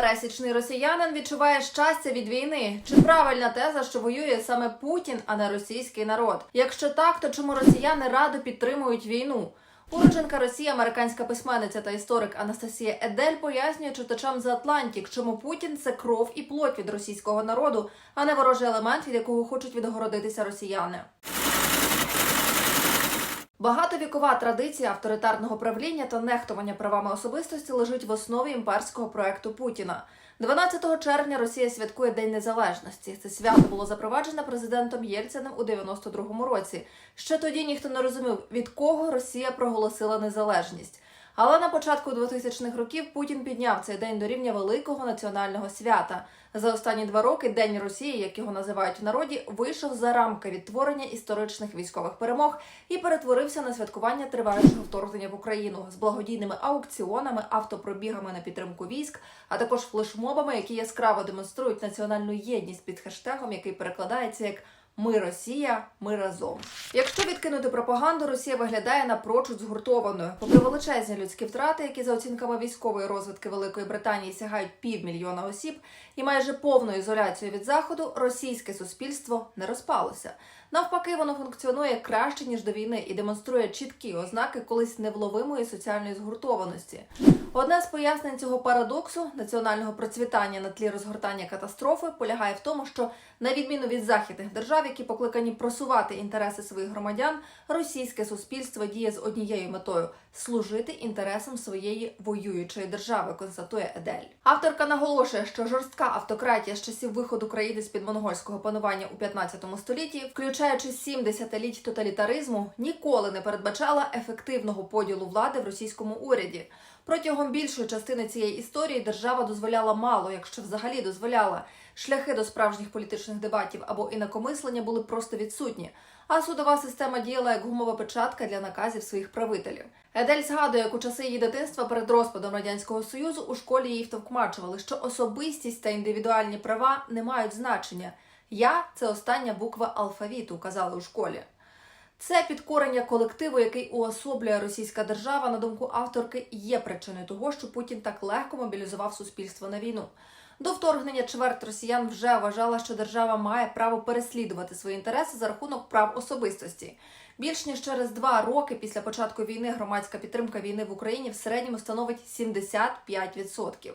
пересічний росіянин відчуває щастя від війни. Чи правильна теза, що воює саме Путін, а не російський народ? Якщо так, то чому росіяни радо підтримують війну? Уродженка Росії, американська письменниця та історик Анастасія Едель пояснює читачам за Атлантік, чому Путін це кров і плоть від російського народу, а не ворожий елемент, від якого хочуть відгородитися росіяни. Багатовікова традиція авторитарного правління та нехтування правами особистості лежить в основі імперського проекту Путіна. 12 червня Росія святкує День Незалежності. Це свято було запроваджене президентом Єльциним у 92-му році. Ще тоді ніхто не розумів, від кого Росія проголосила незалежність. Але на початку 2000-х років Путін підняв цей день до рівня великого національного свята. За останні два роки День Росії, як його називають в народі, вийшов за рамки відтворення історичних військових перемог і перетворився на святкування триваючого вторгнення в Україну з благодійними аукціонами, автопробігами на підтримку військ, а також флешмобами, які яскраво демонструють національну єдність під хештегом, який перекладається як Ми Росія, ми разом. Якщо відкинути пропаганду, Росія виглядає напрочуд згуртованою. Попри величезні людські втрати, які за оцінками військової розвитки Великої Британії сягають півмільйона осіб, і майже повну ізоляцію від заходу, російське суспільство не розпалося. Навпаки, воно функціонує краще ніж до війни і демонструє чіткі ознаки колись невловимої соціальної згуртованості. Одне з пояснень цього парадоксу національного процвітання на тлі розгортання катастрофи полягає в тому, що на відміну від західних держав, які покликані просувати інтереси своїх громадян, російське суспільство діє з однією метою служити інтересам своєї воюючої держави, констатує Едель. Авторка наголошує, що жорстка автократія з часів виходу країни з під монгольського панування у 15 столітті, включаючи сім десятиліть тоталітаризму, ніколи не передбачала ефективного поділу влади в російському уряді. Протягом більшої частини цієї історії держава дозволяла мало, якщо взагалі дозволяла. Шляхи до справжніх політичних дебатів або інакомислення були просто відсутні. А судова система діяла як гумова печатка для наказів своїх правителів. Едель згадує, як у часи її дитинства перед розпадом радянського союзу у школі її втовкмачували, що особистість та індивідуальні права не мають значення. Я це остання буква алфавіту, казали у школі. Це підкорення колективу, який уособлює російська держава, на думку авторки, є причиною того, що Путін так легко мобілізував суспільство на війну. До вторгнення чверть росіян вже вважала, що держава має право переслідувати свої інтереси за рахунок прав особистості. Більш ніж через два роки після початку війни громадська підтримка війни в Україні в середньому становить 75%.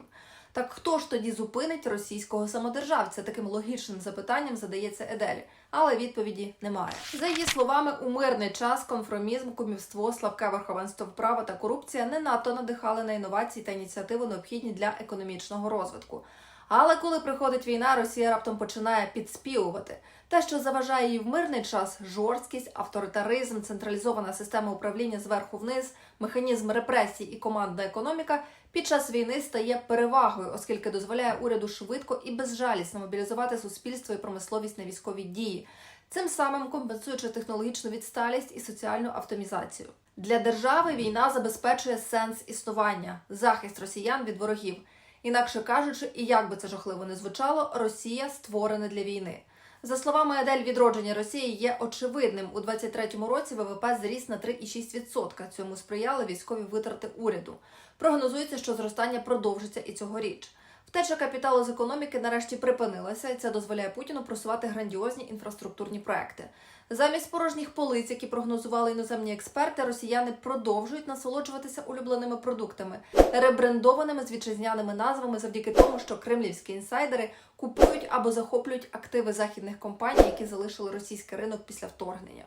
Так хто ж тоді зупинить російського самодержавця? Таким логічним запитанням задається Едель, але відповіді немає. За її словами, у мирний час конформізм, кумівство, слабке верховенство права та корупція не надто надихали на інновації та ініціативи, необхідні для економічного розвитку. Але коли приходить війна, Росія раптом починає підспівувати. Те, що заважає їй в мирний час жорсткість, авторитаризм, централізована система управління зверху вниз, механізм репресій і командна економіка під час війни стає перевагою, оскільки дозволяє уряду швидко і безжалісно мобілізувати суспільство і промисловість на військові дії, цим самим компенсуючи технологічну відсталість і соціальну автомізацію. Для держави війна забезпечує сенс існування, захист росіян від ворогів. Інакше кажучи, і як би це жахливо не звучало, Росія створена для війни. За словами Адель, відродження Росії є очевидним. У 23-му році ВВП зріс на 3,6%. Цьому сприяли військові витрати уряду. Прогнозується, що зростання продовжиться і цьогоріч. Втеча капіталу з економіки нарешті припинилася, і це дозволяє Путіну просувати грандіозні інфраструктурні проекти. Замість порожніх полиць, які прогнозували іноземні експерти, росіяни продовжують насолоджуватися улюбленими продуктами, ребрендованими з вітчизняними назвами, завдяки тому, що кремлівські інсайдери купують або захоплюють активи західних компаній, які залишили російський ринок після вторгнення.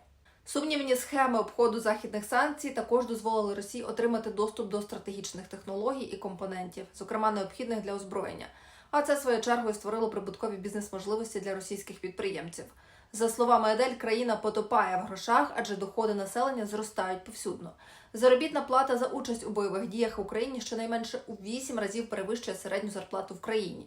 Сумнівні схеми обходу західних санкцій також дозволили Росії отримати доступ до стратегічних технологій і компонентів, зокрема необхідних для озброєння. А це своєю чергою створило прибуткові бізнес-можливості для російських підприємців. За словами Едель, країна потопає в грошах, адже доходи населення зростають повсюдно. Заробітна плата за участь у бойових діях в Україні щонайменше у 8 разів перевищує середню зарплату в країні.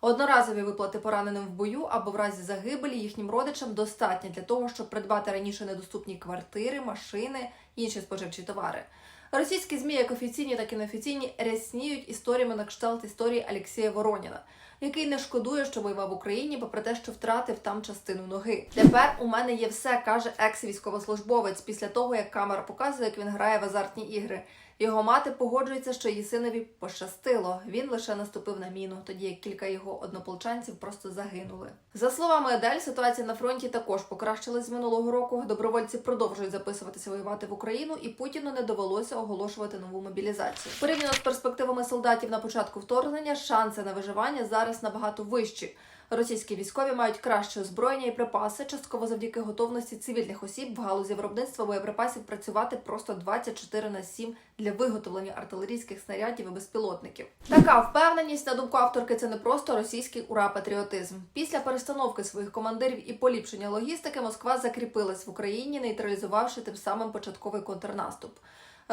Одноразові виплати пораненим в бою або в разі загибелі їхнім родичам достатні для того, щоб придбати раніше недоступні квартири, машини інші споживчі товари. Російські змі, як офіційні, так і неофіційні, рясніють історіями на кшталт історії Алексія Вороніна, який не шкодує, що воював в Україні, попри те, що втратив там частину ноги. Тепер у мене є все, каже екс-військовослужбовець після того, як камера показує, як він грає в азартні ігри. Його мати погоджується, що її синові пощастило. Він лише наступив на міну, тоді як кілька його однополчанців просто загинули. За словами Едель, ситуація на фронті також покращилась з минулого року. Добровольці продовжують записуватися воювати в Україну, і Путіну не довелося оголошувати нову мобілізацію. Порівняно з перспективами солдатів на початку вторгнення, шанси на виживання зараз набагато вищі. Російські військові мають краще озброєння і припаси, частково завдяки готовності цивільних осіб в галузі виробництва боєприпасів працювати просто 24 на 7 для виготовлення артилерійських снарядів і безпілотників. Така впевненість, на думку авторки, це не просто російський ура-патріотизм. Після перестановки своїх командирів і поліпшення логістики Москва закріпилась в Україні, нейтралізувавши тим самим початковий контрнаступ.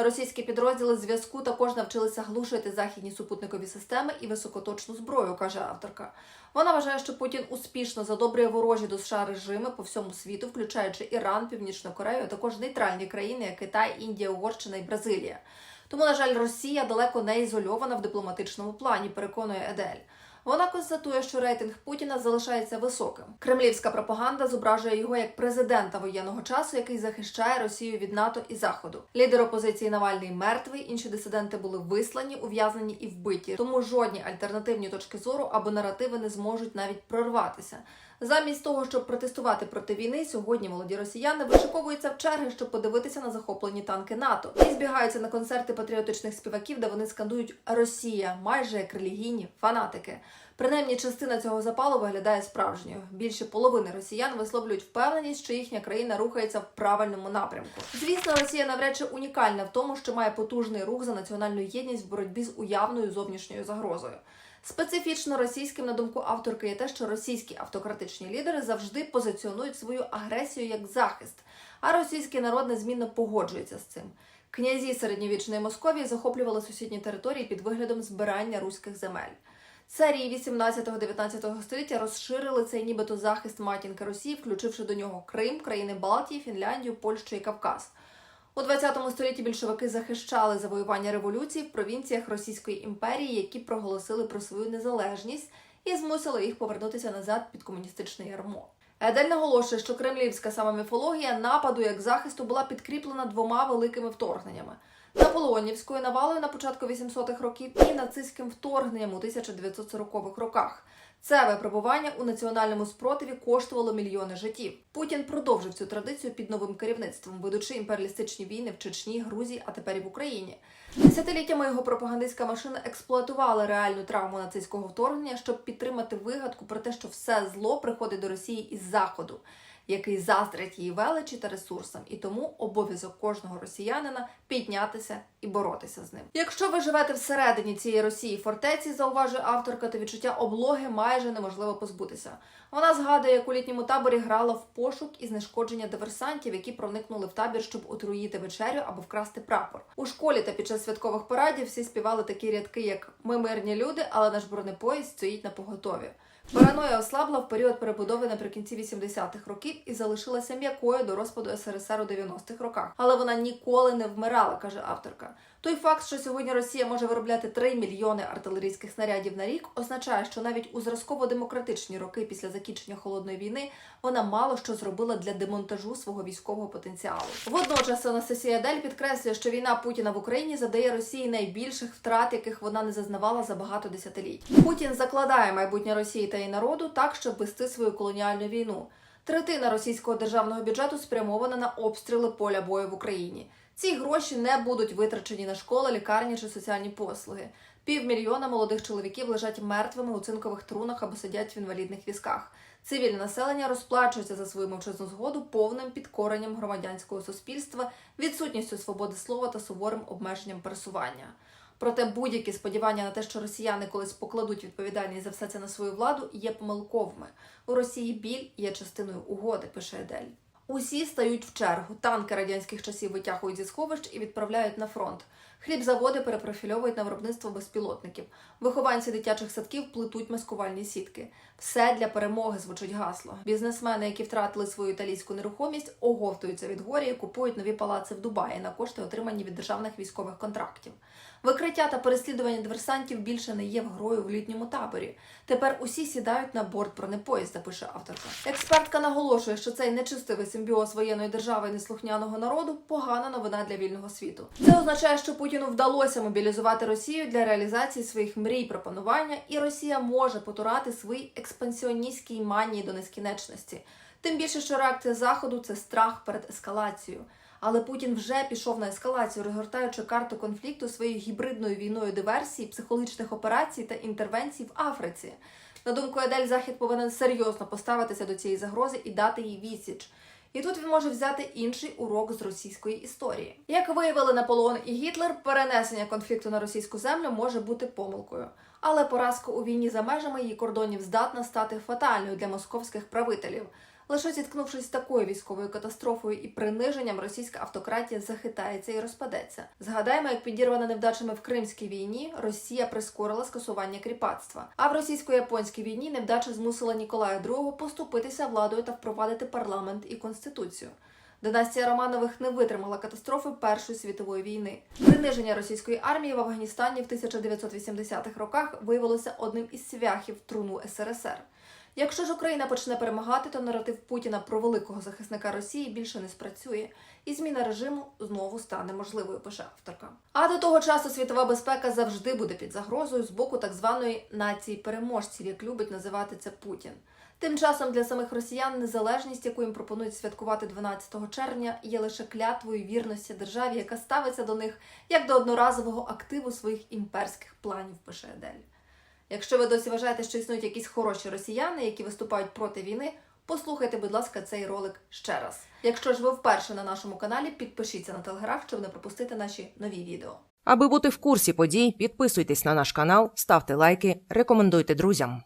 Російські підрозділи зв'язку також навчилися глушити західні супутникові системи і високоточну зброю, каже авторка. Вона вважає, що Путін успішно задобрює ворожі до США режими по всьому світу, включаючи Іран, Північну Корею, а також нейтральні країни, як Китай, Індія, Угорщина і Бразилія. Тому, на жаль, Росія далеко не ізольована в дипломатичному плані, переконує Едель. Вона констатує, що рейтинг Путіна залишається високим. Кремлівська пропаганда зображує його як президента воєнного часу, який захищає Росію від НАТО і Заходу. Лідер опозиції Навальний мертвий. Інші дисиденти були вислані, ув'язнені і вбиті. Тому жодні альтернативні точки зору або наративи не зможуть навіть прорватися. Замість того, щоб протестувати проти війни, сьогодні молоді росіяни вишиковуються в черги, щоб подивитися на захоплені танки НАТО і збігаються на концерти патріотичних співаків, де вони скандують Росія, майже як релігійні фанатики. Принаймні, частина цього запалу виглядає справжньою. Більше половини росіян висловлюють впевненість, що їхня країна рухається в правильному напрямку. Звісно, Росія навряд чи унікальна в тому, що має потужний рух за національну єдність в боротьбі з уявною зовнішньою загрозою. Специфічно російським, на думку авторки, є те, що російські автократичні лідери завжди позиціонують свою агресію як захист, а російський народ незмінно погоджується з цим. Князі середньовічної Московії захоплювали сусідні території під виглядом збирання руських земель. Царі 18-19 століття розширили цей нібито захист матінки Росії, включивши до нього Крим, країни Балтії, Фінляндію, Польщу і Кавказ. У 20 столітті більшовики захищали завоювання революції в провінціях Російської імперії, які проголосили про свою незалежність і змусили їх повернутися назад під комуністичне ярмо. Едель наголошує, що кремлівська сама міфологія нападу як захисту була підкріплена двома великими вторгненнями: наполеонівською навалою на початку 800-х років і нацистським вторгненням у 1940-х роках. Це випробування у національному спротиві коштувало мільйони життів. Путін продовжив цю традицію під новим керівництвом, ведучи імперіалістичні війни в Чечні, Грузії, а тепер і в Україні. Десятиліттями його пропагандистська машина експлуатувала реальну травму нацистського вторгнення, щоб підтримати вигадку про те, що все зло приходить до Росії із заходу, який заздрить її величі та ресурсам, і тому обов'язок кожного росіянина піднятися і боротися з ним. Якщо ви живете всередині цієї Росії фортеці, зауважує авторка, то відчуття облоги майже неможливо позбутися. Вона згадує, як у літньому таборі грала в пошук і знешкодження диверсантів, які проникнули в табір, щоб отруїти вечерю або вкрасти прапор. У школі та під час святкових парадів всі співали такі рядки, як Ми мирні люди, але наш бронепоїзд стоїть на поготові. Параноя ослабла в період перебудови наприкінці 80-х років і залишилася м'якою до розпаду СРСР у 90-х роках. Але вона ніколи не вмирала, каже авторка. Той факт, що сьогодні Росія може виробляти 3 мільйони артилерійських снарядів на рік, означає, що навіть у зразково-демократичні роки після закінчення холодної війни вона мало що зробила для демонтажу свого військового потенціалу. Водночас Анастасія Дель підкреслює, що війна Путіна в Україні задає Росії найбільших втрат, яких вона не зазнавала за багато десятиліть. Путін закладає майбутнє Росії та її народу так, щоб вести свою колоніальну війну. Третина російського державного бюджету спрямована на обстріли поля бою в Україні. Ці гроші не будуть витрачені на школи, лікарні чи соціальні послуги. Півмільйона молодих чоловіків лежать мертвими у цинкових трунах або сидять в інвалідних візках. Цивільне населення розплачується за свою мовчазну згоду повним підкоренням громадянського суспільства, відсутністю свободи слова та суворим обмеженням пересування. Проте будь-які сподівання на те, що росіяни колись покладуть відповідальність за все це на свою владу, є помилковими. У Росії біль є частиною угоди, пише Едель. Усі стають в чергу. Танки радянських часів витягують зі сховищ і відправляють на фронт. Хлібзаводи перепрофільовують на виробництво безпілотників. Вихованці дитячих садків плетуть маскувальні сітки. Все для перемоги звучить гасло. Бізнесмени, які втратили свою італійську нерухомість, оговтуються від горі і купують нові палаци в Дубаї на кошти, отримані від державних військових контрактів. Викриття та переслідування диверсантів більше не є грою в літньому таборі. Тепер усі сідають на борт бронепоїзда, пише авторка. Експертка наголошує, що цей нечистивий симбіоз воєнної держави і неслухняного народу погана новина для вільного світу. Це означає, що Путін Путіну вдалося мобілізувати Росію для реалізації своїх мрій про панування, і Росія може потурати свої експансіоністській манії до нескінченності. Тим більше, що реакція заходу це страх перед ескалацією. Але Путін вже пішов на ескалацію, розгортаючи карту конфлікту своєю гібридною війною диверсій, психологічних операцій та інтервенцій в Африці. На думку Едель, Захід повинен серйозно поставитися до цієї загрози і дати їй відсіч. І тут він може взяти інший урок з російської історії. Як виявили Наполеон і Гітлер, перенесення конфлікту на російську землю може бути помилкою. Але поразка у війні за межами її кордонів здатна стати фатальною для московських правителів. Лише зіткнувшись з такою військовою катастрофою і приниженням, російська автократія захитається і розпадеться. Згадаємо, як підірвана невдачами в Кримській війні, Росія прискорила скасування кріпацтва. А в російсько-японській війні невдача змусила Ніколая II поступитися владою та впровадити парламент і конституцію. Династія Романових не витримала катастрофи Першої світової війни. Приниження російської армії в Афганістані в 1980-х роках виявилося одним із свяхів труну СРСР. Якщо ж Україна почне перемагати, то наратив Путіна про великого захисника Росії більше не спрацює, і зміна режиму знову стане можливою, пише авторка. А до того часу світова безпека завжди буде під загрозою з боку так званої нації переможців, як любить називати це Путін. Тим часом для самих росіян незалежність, яку їм пропонують святкувати 12 червня, є лише клятвою вірності державі, яка ставиться до них як до одноразового активу своїх імперських планів, пише Едель. Якщо ви досі вважаєте, що існують якісь хороші росіяни, які виступають проти війни, послухайте, будь ласка, цей ролик ще раз. Якщо ж ви вперше на нашому каналі, підпишіться на телеграф, щоб не пропустити наші нові відео. Аби бути в курсі подій, підписуйтесь на наш канал, ставте лайки, рекомендуйте друзям.